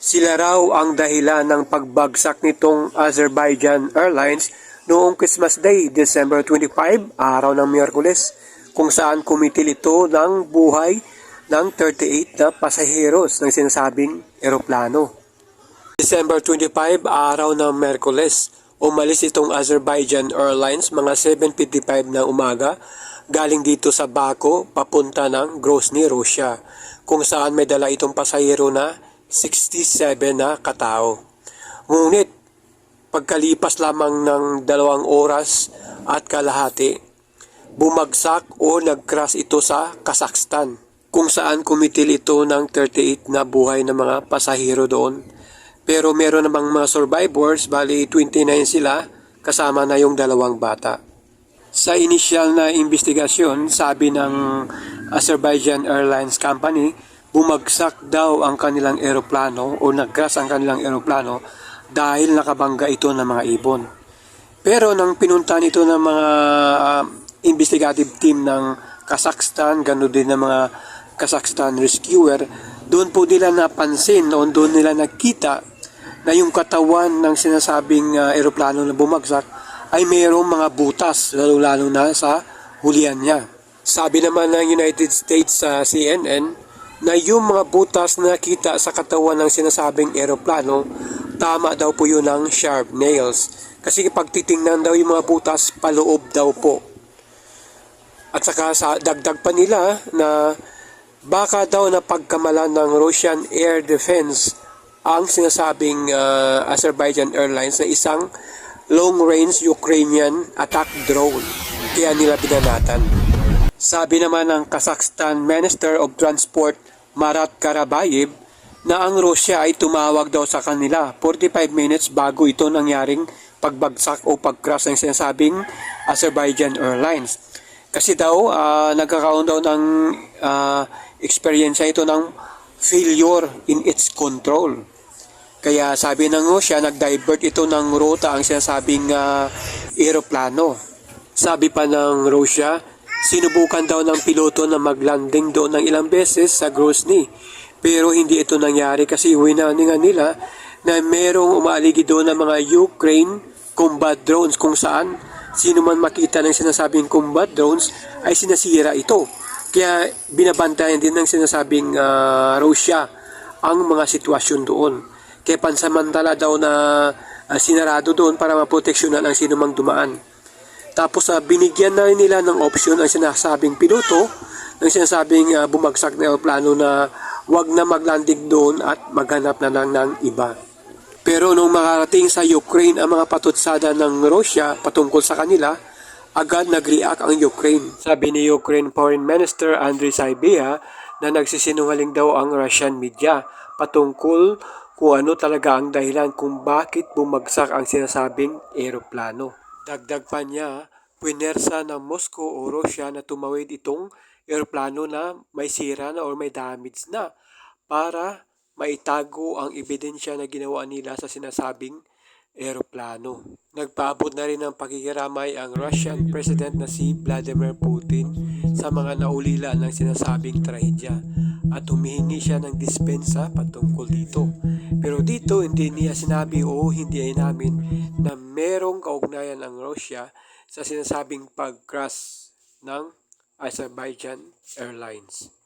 Sila raw ang dahilan ng pagbagsak nitong Azerbaijan Airlines noong Christmas Day, December 25, araw ng Miyerkules, kung saan kumitil ito ng buhay ng 38 na pasaheros ng sinasabing eroplano. December 25, araw ng Miyerkules, umalis itong Azerbaijan Airlines mga 7.55 ng umaga galing dito sa Baku papunta ng Grozny, Russia, kung saan may dala itong pasahero na 67 na katao. Ngunit, pagkalipas lamang ng dalawang oras at kalahati, bumagsak o nag-crash ito sa Kazakhstan, kung saan kumitil ito ng 38 na buhay ng mga pasahero doon. Pero meron namang mga survivors, bali 29 sila, kasama na yung dalawang bata. Sa initial na investigasyon, sabi ng Azerbaijan Airlines Company, bumagsak daw ang kanilang eroplano o nag-crash ang kanilang eroplano dahil nakabangga ito ng mga ibon. Pero nang pinuntahan ito ng mga ah, investigative team ng Kazakhstan, gano'n din ng mga Kazakhstan rescuer, doon po nila napansin o doon nila nakita na yung katawan ng sinasabing ah, eroplano na bumagsak ay mayroong mga butas, lalo-lalo na sa hulihan niya. Sabi naman ng United States sa CNN na yung mga butas na nakita sa katawan ng sinasabing eroplano, tama daw po yun ng sharp nails. Kasi pag titingnan daw yung mga butas, paloob daw po. At saka sa dagdag pa nila na baka daw na pagkamalan ng Russian Air Defense ang sinasabing ah, Azerbaijan Airlines na isang long-range Ukrainian attack drone. Kaya nila binanatan. Sabi naman ng Kazakhstan Minister of Transport Marat Karabayev na ang Russia ay tumawag daw sa kanila 45 minutes bago ito nangyaring pagbagsak o pag-crash ng sinasabing Azerbaijan Airlines. Kasi daw, ah, nagkakaroon daw ng ah, experience ito ng failure in its control. Kaya sabi ng Russia, nag-divert ito ng ruta ang sinasabing ah, eroplano. Sabi pa ng Russia, sinubukan daw ng piloto na maglanding doon ng ilang beses sa Grozny. Pero hindi ito nangyari kasi winaningan nila na merong umaaligi doon ng mga Ukraine combat drones kung saan sino man makita ng sinasabing combat drones ay sinasira ito. Kaya binabantayan din ng sinasabing ah, Russia ang mga sitwasyon doon. Kaya pansamantala daw na ah, sinarado doon para maproteksyonan ang sino mang dumaan. Tapos ah, binigyan na rin nila ng option ang sinasabing piloto ng sinasabing ah, bumagsak na aeroplano na wag na maglanding doon at maghanap na lang ng iba. Pero nung makarating sa Ukraine ang mga patutsada ng Russia patungkol sa kanila, agad nag-react ang Ukraine. Sabi ni Ukraine Foreign Minister Andriy Sybiha na nagsisinungaling daw ang Russian media patungkol kung ano talaga ang dahilan kung bakit bumagsak ang sinasabing eroplano. Dagdag pa niya, puwersa ng Moscow o Russia na tumawid itong eroplano na may sira na or may damage na para maitago ang ebidensya na ginawa nila sa sinasabing eroplano. Nagpaabot na rin ng pakikiramay ang Russian President na si Vladimir Putin sa mga naulila ng sinasabing trahedya at humihingi siya ng dispensa patungkol dito. Pero dito hindi niya sinabi o hindi ay namin na merong kaugnayan ang Russia sa sinasabing pag-crash ng Azerbaijan Airlines.